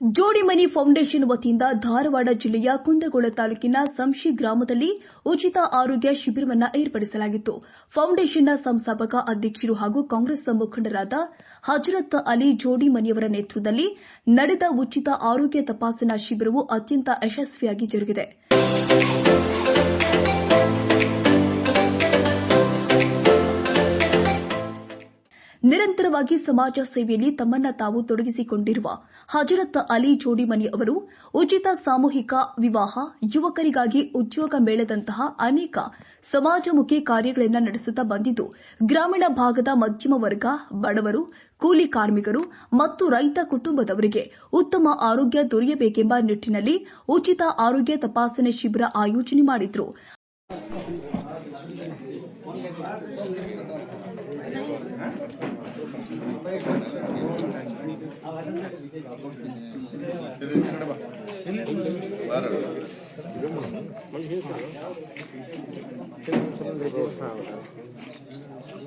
ಜೋಡಿಮನಿ foundation ವತಿಯಿಂದ ಧಾರವಾಡ ಜಿಲ್ಲೆಯ ಕುಂದಗೋಳ ತಾಲೂಕಿನ ಸಂಶಿ ಗ್ರಾಮದಲ್ಲಿ ಉಚಿತ ಆರೋಗ್ಯ ಶಿಬಿರವನ್ನು ಏರ್ಪಡಿಸಲಾಗಿತ್ತು. ಫೌಂಡೇಶನ್ನ ಸಂಸ್ಥಾಪಕ ಅಧ್ಯಕ್ಷರು ಹಾಗೂ ಕಾಂಗ್ರೆಸ್ ಮುಖಂಡರಾದ ಹಜರತ್ ಅಲಿ ಜೋಡಿಮನಿಯವರ ನೇತೃತ್ವದಲ್ಲಿ ನಡೆದ ಉಚಿತ ಆರೋಗ್ಯ ತಪಾಸಣಾ ಶಿಬಿರವು ಅತ್ಯಂತ ಯಶಸ್ವಿಯಾಗಿ ಜರುಗಿದೆ. ನಿರಂತರವಾಗಿ ಸಮಾಜ ಸೇವೆಯಲ್ಲಿ ತಮ್ಮನ್ನ ತಾವು ತೊಡಗಿಸಿಕೊಂಡಿರುವ ಹಜರತ್ ಅಲಿ ಜೋಡಿಮನಿ ಅವರು ಉಚಿತ ಸಾಮೂಹಿಕ ವಿವಾಹ, ಯುವಕರಿಗಾಗಿ ಉದ್ಯೋಗ ಮೇಳದಂತಹ ಅನೇಕ ಸಮಾಜಮುಖಿ ಕಾರ್ಯಗಳನ್ನು ನಡೆಸುತ್ತಾ ಬಂದಿದ್ದು, ಗ್ರಾಮೀಣ ಭಾಗದ ಮಧ್ಯಮ ವರ್ಗ, ಬಡವರು, ಕೂಲಿ ಕಾರ್ಮಿಕರು ಮತ್ತು ರೈತ ಕುಟುಂಬದವರಿಗೆ ಉತ್ತಮ ಆರೋಗ್ಯ ದೊರೆಯಬೇಕೆಂಬ ನಿಟ್ಟಿನಲ್ಲಿ ಉಚಿತ ಆರೋಗ್ಯ ತಪಾಸಣೆ ಶಿಬಿರ ಆಯೋಜನೆ ಮಾಡಿದ್ರು.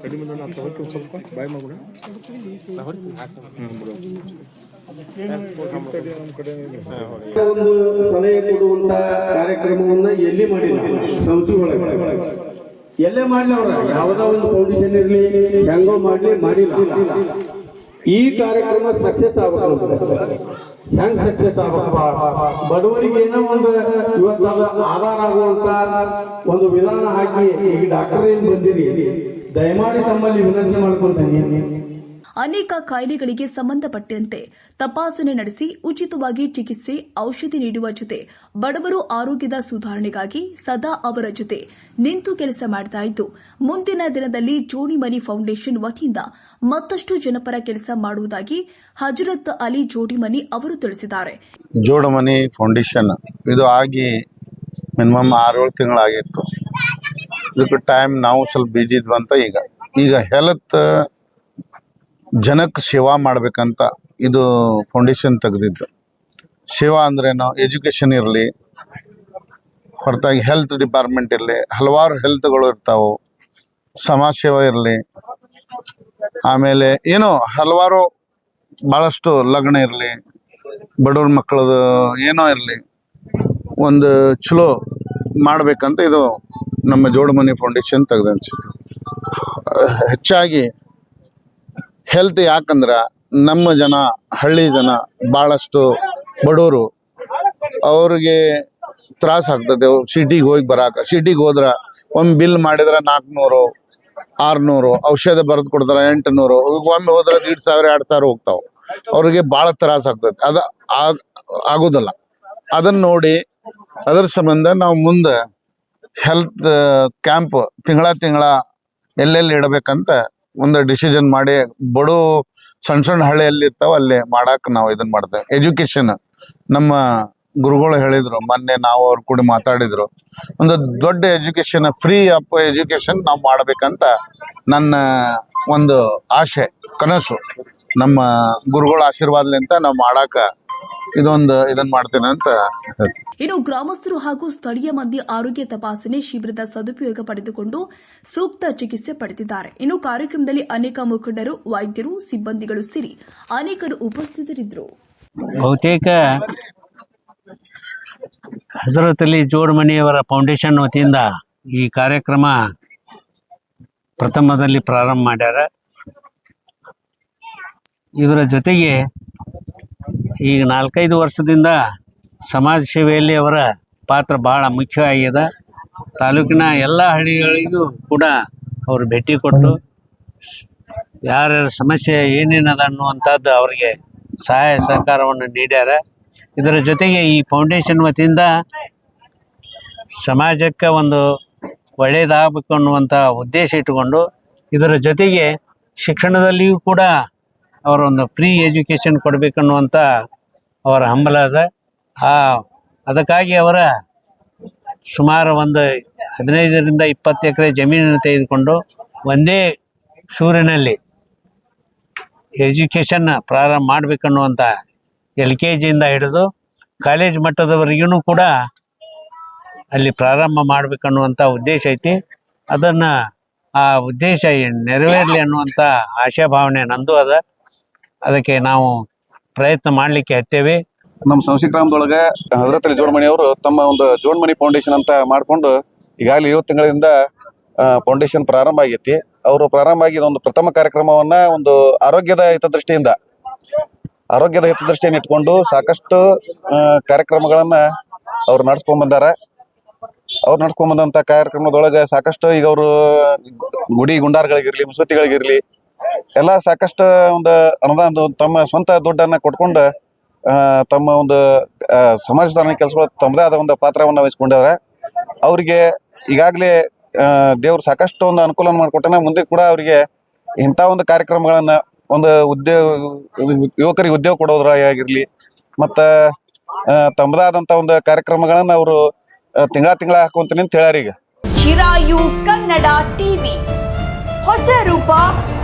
ಕಡಿಮೆ ನಾನು ತಗೋತೀವಿ ಸ್ವಲ್ಪ ಬಾಯ್ ಕಡೆ ಒಂದು ಸಲಹೆ ಕೊಡುವಂತ ಕಾರ್ಯಕ್ರಮವನ್ನ ಎಲ್ಲಿ ಮಾಡಿಲ್ಲ? ಸಂಸ್ಥೆ ಒಳಗೆ. ಎಲ್ಲೇ ಮಾಡ್ಲಿ ಅವ್ರ, ಯಾವುದೋ ಒಂದು ಫೌಂಡೇಶನ್ ಇರಲಿ, ಹೆಂಗೋ ಮಾಡ್ಲಿ, ಮಾಡಿಲ್ಲ. ಈ ಕಾರ್ಯಕ್ರಮ ಸಕ್ಸಸ್ ಆಗ್ಬೇಕು ಹೆಂಗ್ ಸಕ್ಸಸ್ ಆಗ್ಬೇಕಪ್ಪ ಬಡವರಿಗೆ ಏನೋ ಒಂದು ಇವತ್ತು ಆಧಾರ ಆಗುವಂತ ಒಂದು ವಿಧಾನ ಹಾಕಿ ಈ ಡಾಕ್ಟರ್ ಏನ್ ಬಂದಿರಿ? ದಯಮಾಡಿ ತಮ್ಮಲ್ಲಿ ವಿನಂತಿ ಮಾಡ್ಕೊಂತೀನಿ. ಅನೇಕ ಕಾಯಿಲೆಗಳಿಗೆ ಸಂಬಂಧಪಟ್ಟಂತೆ ತಪಾಸಣೆ ನಡೆಸಿ ಉಚಿತವಾಗಿ ಚಿಕಿತ್ಸೆ, ಔಷಧಿ ನೀಡುವ ಜೊತೆ ಬಡವರು ಆರೋಗ್ಯದ ಸುಧಾರಣೆಗಾಗಿ ಸದಾ ಅವರ ಜೊತೆ ನಿಂತು ಕೆಲಸ ಇದ್ದು, ಮುಂದಿನ ದಿನದಲ್ಲಿ ಜೋಡಿಮನಿ ಫೌಂಡೇಶನ್ ವತಿಯಿಂದ ಮತ್ತಷ್ಟು ಜನಪರ ಕೆಲಸ ಮಾಡುವುದಾಗಿ ಹಜರತ್ ಅಲಿ ಜೋಡಿಮನಿ ಅವರು ತಿಳಿಸಿದ್ದಾರೆ. ಜೋಡಮನಿ ಫೌಂಡೇಶನ್, ಇದು ಆಗಿ ಮಿನಿಮಮ್ ತಿಂಗಳಾಗಿತ್ತು. ಇದಕ್ಕೆ ಟೈಮ್ ನಾವು ಸ್ವಲ್ಪ ಇದ್ವಂತ ಈಗ. ಈಗ ಹೆಲ್ತ್ ಜನಕ್ಕೆ ಸೇವಾ ಮಾಡಬೇಕಂತ ಇದು ಫೌಂಡೇಶನ್ ತೆಗೆದಿದ್ದು. ಸೇವಾ ಅಂದ್ರೇನು ಎಜುಕೇಷನ್ ಇರಲಿ, ಹೊರತಾಗಿ ಹೆಲ್ತ್ ಡಿಪಾರ್ಟ್ಮೆಂಟ್ ಇರಲಿ, ಹಲವಾರು ಹೆಲ್ತ್ಗಳು ಇರ್ತಾವೆ. ಸಮಾಜ ಸೇವಾ ಇರಲಿ, ಆಮೇಲೆ ಏನೋ? ಹಲವಾರು ಭಾಳಷ್ಟು ಲಗ್ನ ಇರಲಿ, ಬಡವ್ರ ಮಕ್ಕಳದು ಏನೋ ಇರಲಿ, ಒಂದು ಚಲೋ ಮಾಡಬೇಕಂತ ಇದು ನಮ್ಮ ಜೋಡಮನಿ ಫೌಂಡೇಶನ್ ತೆಗೆದ ಹೆಚ್ಚಾಗಿ ಹೆಲ್ತ್ ಯಾಕಂದ್ರೆ ನಮ್ಮ ಜನ, ಹಳ್ಳಿ ಜನ ಭಾಳಷ್ಟು ಬಡವರು ಅವ್ರಿಗೆ ತ್ರಾಸ ಆಗ್ತದೆ. ಸಿಟಿಗೆ ಹೋಗಿ ಬರಾಕ, ಸಿಟಿಗೆ ಹೋದ್ರ ಒಂದ್ ಬಿಲ್ ಮಾಡಿದ್ರೆ ನಾಲ್ಕುನೂರು ಆರ್ನೂರು, ಔಷಧ ಬರೆದು ಕೊಡ್ತಾರೆ ಎಂಟುನೂರು ಒಮ್ಮೆ ಹೋದ್ರೆ ಎರಡು ಸಾವಿರ ಎರಡು ಸಾವಿರ ಹೋಗ್ತಾವೆ. ಅವ್ರಿಗೆ ಭಾಳ ತ್ರಾಸ ಆಗ್ತದೆ. ಅದ ಆಗ ಆಗೋದಿಲ್ಲ. ಅದನ್ನ ನೋಡಿ, ಅದ್ರ ಸಂಬಂಧ ನಾವು ಮುಂದೆ ಹೆಲ್ತ್ ಕ್ಯಾಂಪ್ ತಿಂಗಳ ತಿಂಗಳ ಎಲ್ಲೆಲ್ಲಿ ಇಡಬೇಕಂತ ಒಂದು ಡಿಸಿಷನ್ ಮಾಡಿ, ಬಡು ಸಣ್ಣ ಸಣ್ಣ ಹಳ್ಳಿಯಲ್ಲಿ ಇರ್ತಾವ, ಅಲ್ಲಿ ಮಾಡಾಕ್ ನಾವು ಇದನ್ನ ಮಾಡ್ತೇವೆ. ಎಜುಕೇಶನ್ ನಮ್ಮ ಗುರುಗಳು ಹೇಳಿದ್ರು, ಮೊನ್ನೆ ನಾವು ಅವ್ರ ಕೂಡ ಮಾತಾಡಿದ್ರು, ಒಂದು ದೊಡ್ಡ ಎಜುಕೇಶನ್ ಫ್ರೀ ಆಫ್ ಎಜುಕೇಶನ್ ನಾವು ಮಾಡ್ಬೇಕಂತ ನನ್ನ ಒಂದು ಆಸೆ, ಕನಸು. ನಮ್ಮ ಗುರುಗಳ ಆಶೀರ್ವಾದಲಿಂತ ನಾವು ಮಾಡಾಕ ಇದೊಂದು ಇದನ್ನ ಮಾಡ್ತೇನೆ ಅಂತ ಇನ್ನು ಗ್ರಾಮಸ್ಥರು ಹಾಗೂ ಸ್ಥಳೀಯ ಮಂದಿ ಆರೋಗ್ಯ ತಪಾಸಣೆ ಶಿಬಿರದ ಸದುಪಯೋಗ ಪಡೆದುಕೊಂಡು ಸೂಕ್ತ ಚಿಕಿತ್ಸೆ ಪಡೆದಿದ್ದಾರೆ. ಇನ್ನು ಕಾರ್ಯಕ್ರಮದಲ್ಲಿ ಅನೇಕ ಮುಖಂಡರು ವೈದ್ಯರು ಸಿಬ್ಬಂದಿಗಳು ಸೇರಿ ಅನೇಕರು ಉಪಸ್ಥಿತರಿದ್ದರು. ಬಹುತೇಕ ಹಜರತ್ ಅಲಿ ಜೋಡ್ಮನಿಯವರ ಫೌಂಡೇಶನ್ ವತಿಯಿಂದ ಈ ಕಾರ್ಯಕ್ರಮ ಪ್ರಥಮದಲ್ಲಿ ಪ್ರಾರಂಭ ಮಾಡ್ಯಾರ. ಇದರ ಜೊತೆಗೆ ಈಗ ನಾಲ್ಕೈದು ವರ್ಷದಿಂದ ಸಮಾಜ ಸೇವೆಯಲ್ಲಿ ಅವರ ಪಾತ್ರ ಬಹಳ ಮುಖ್ಯ ಆಗಿದೆ ತಾಲೂಕಿನ ಎಲ್ಲ ಹಳ್ಳಿಗಳಿಗೂ ಕೂಡ ಅವರು ಭೇಟಿ ಕೊಟ್ಟು ಯಾರ್ಯಾರ ಸಮಸ್ಯೆ ಏನೇನದ ಅನ್ನುವಂಥದ್ದು ಅವರಿಗೆ ಸಹಾಯ ಸಹಕಾರವನ್ನು ನೀಡ್ಯಾರ. ಇದರ ಜೊತೆಗೆ ಈ ಫೌಂಡೇಶನ್ ವತಿಯಿಂದ ಸಮಾಜಕ್ಕೆ ಒಂದು ಒಳ್ಳೆಯದಾಗಬೇಕು ಅನ್ನುವಂಥ ಉದ್ದೇಶ ಇಟ್ಟುಕೊಂಡು ಇದರ ಜೊತೆಗೆ ಶಿಕ್ಷಣದಲ್ಲಿಯೂ ಕೂಡ ಅವರೊಂದು ಫ್ರೀ ಎಜುಕೇಷನ್ ಕೊಡಬೇಕನ್ನುವಂಥ ಅವರ ಹಂಬಲ ಅದ. ಆ, ಅದಕ್ಕಾಗಿ ಅವರ ಸುಮಾರು ಒಂದು ಹದಿನೈದರಿಂದ ಇಪ್ಪತ್ತು ಎಕರೆ ಜಮೀನನ್ನು ತೆಗೆದುಕೊಂಡು ಒಂದೇ ಸೂರಿನಲ್ಲಿ ಎಜುಕೇಷನ್ನ ಪ್ರಾರಂಭ ಮಾಡಬೇಕನ್ನುವಂಥ ಎಲ್ ಕೆ ಜಿಯಿಂದ ಹಿಡಿದು ಕಾಲೇಜ್ ಮಟ್ಟದವರೆಗೂ ಕೂಡ ಅಲ್ಲಿ ಪ್ರಾರಂಭ ಮಾಡಬೇಕನ್ನುವಂಥ ಉದ್ದೇಶ ಐತಿ. ಅದನ್ನು ಆ ಉದ್ದೇಶ ನೆರವೇರಲಿ ಅನ್ನುವಂಥ ಆಶಾಭಾವನೆ ನಂದು ಅದ. ಅದಕ್ಕೆ ನಾವು ಪ್ರಯತ್ನ ಮಾಡಲಿಕ್ಕೆ ಹತ್ತೇವೆ. ನಮ್ಮ ಸಂಸ್ಥೆ ಗ್ರಾಮದೊಳಗೆ ಹಜರತ್ ಅಲಿ ಜೋಡ್ಮಣಿ ಅವರು ತಮ್ಮ ಒಂದು ಜೋಡ್ಮಣಿ ಫೌಂಡೇಶನ್ ಅಂತ ಮಾಡಿಕೊಂಡು ಈಗಾಗಲೇ ಏಳು ತಿಂಗಳಿಂದ ಫೌಂಡೇಶನ್ ಪ್ರಾರಂಭ ಆಗೈತಿ. ಅವರು ಪ್ರಾರಂಭ ಆಗಿದ ಒಂದು ಪ್ರಥಮ ಕಾರ್ಯಕ್ರಮವನ್ನ ಒಂದು ಆರೋಗ್ಯದ ಹಿತದೃಷ್ಟಿಯಿಂದ, ಆರೋಗ್ಯದ ಹಿತದೃಷ್ಟಿಯನ್ನು ಇಟ್ಕೊಂಡು ಸಾಕಷ್ಟು ಕಾರ್ಯಕ್ರಮಗಳನ್ನ ಅವ್ರು ನಡ್ಸ್ಕೊಂಡ್ ಬಂದಾರ. ಅವ್ರು ನಡ್ಸ್ಕೊಂಡ್ ಬಂದಂತ ಕಾರ್ಯಕ್ರಮದೊಳಗೆ ಸಾಕಷ್ಟು ಈಗ ಅವರು ಗುಡಿ ಗುಂಡಾರ್ಗಳಿಗಿರ್ಲಿ ಮಸೂತಿಗಳಿಗಿರ್ಲಿ ಎಲ್ಲ ಸಾಕಷ್ಟು ಒಂದು ಅನುದಾನ ತಮ್ಮ ಸ್ವಂತ ದುಡ್ಡನ್ನ ಕೊಟ್ಕೊಂಡು ತಮ್ಮ ಒಂದು ಸಮಾಜ ಸುಧಾರಣೆ ಕೆಲಸಗಳು ತಮ್ಮದೇ ಆದ ಒಂದು ಪಾತ್ರವನ್ನು ವಹಿಸ್ಕೊಂಡಿದ್ದಾರೆ. ಅವರಿಗೆ ಈಗಾಗಲೇ ದೇವ್ರು ಸಾಕಷ್ಟು ಒಂದು ಅನುಕೂಲ ಮಾಡಿಕೊಟ್ಟನ ಮುಂದೆ ಕೂಡ ಅವರಿಗೆ ಇಂಥ ಒಂದು ಕಾರ್ಯಕ್ರಮಗಳನ್ನ ಒಂದು ಉದ್ಯೋಗ, ಯುವಕರಿಗೆ ಉದ್ಯೋಗ ಕೊಡೋದ್ರಾಗಿರ್ಲಿ ಮತ್ತ ತಮ್ಮದಾದಂತ ಒಂದು ಕಾರ್ಯಕ್ರಮಗಳನ್ನ ಅವರು ತಿಂಗಳ ತಿಂಗಳ ಹಾಕುವಂತ ನಿಂತ ಹೇಳ್ಯಾರ ಈಗ. ಚಿರಾಯು ಕನ್ನಡ ಟಿವಿ. ಹೊಸ ರೂಪ